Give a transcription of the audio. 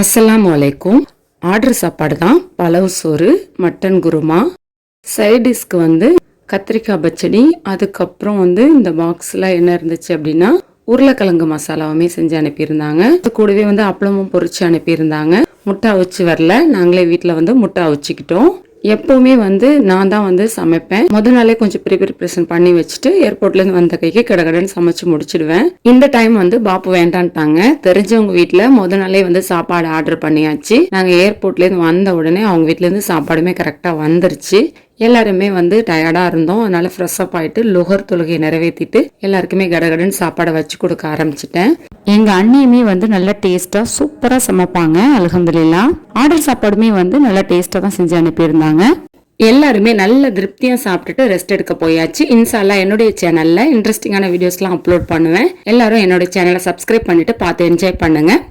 அஸ்லாம் வலைக்கும் ஆர்டர் சாப்பாடு தான் பழவு சோறு மட்டன் குருமா. சைடிஷ்க்கு வந்து கத்திரிக்காய் பச்சடி. அதுக்கப்புறம் வந்து இந்த பாக்ஸில் என்ன இருந்துச்சு அப்படின்னா உருளைக்கிழங்கு மசாலாவுமே செஞ்சு அனுப்பியிருந்தாங்க. அது கூடவே வந்து அப்பளமும் பொரிச்சு அனுப்பியிருந்தாங்க. முட்டை அவிச்சு வரல. நாங்களே வீட்டில் வந்து முட்டை அவிச்சுக்கிட்டோம். எப்பவுமே வந்து நான் தான் வந்து சமைப்பேன். முதல் நாளே கொஞ்சம் ப்ரீ ப்ரிப்ரேஷன் பண்ணி வச்சுட்டு ஏர்போர்ட்லேருந்து வந்த கைக்கு கடகடன்னு சமைச்சு முடிச்சிடுவேன். இந்த டைம் வந்து பாப்பு வேண்டான்ட்டாங்க. தெரிஞ்சவங்க வீட்டில் முதல் நாளே வந்து சாப்பாடு ஆர்டர் பண்ணியாச்சு. நாங்கள் ஏர்போர்ட்லேருந்து வந்த உடனே அவங்க வீட்டிலேருந்து சாப்பாடுமே கரெக்டாக வந்துருச்சு. எல்லாருமே வந்து டயர்டாக இருந்தோம். அதனால ஃப்ரெஷ்அப் ஆகிட்டு லுகர் தொழுகையை நிறைவேற்றிட்டு எல்லாருக்குமே கடகடன்னு சாப்பாடை வச்சு கொடுக்க ஆரம்பிச்சிட்டேன். எங்கள் அண்ணியுமே வந்து நல்லா டேஸ்ட்டாக சூப்பராக சமைப்பாங்க அல்ஹம்துலில்லா. ஆர்டர் சாப்பாடுமே வந்து நல்லா டேஸ்ட்டாக தான் செஞ்சு அனுப்பியிருந்தாங்க. எல்லாருமே நல்ல திருப்தியாக சாப்பிட்டுட்டு ரெஸ்ட் எடுக்க போயாச்சு. இன்ஷால்லா என்னுடைய சேனலில் இன்ட்ரெஸ்டிங்கான வீடியோஸ்லாம் அப்லோட் பண்ணுவேன். எல்லாரும் என்னோட சேனலை சப்ஸ்கிரைப் பண்ணிட்டு பார்த்து என்ஜாய் பண்ணுங்கள்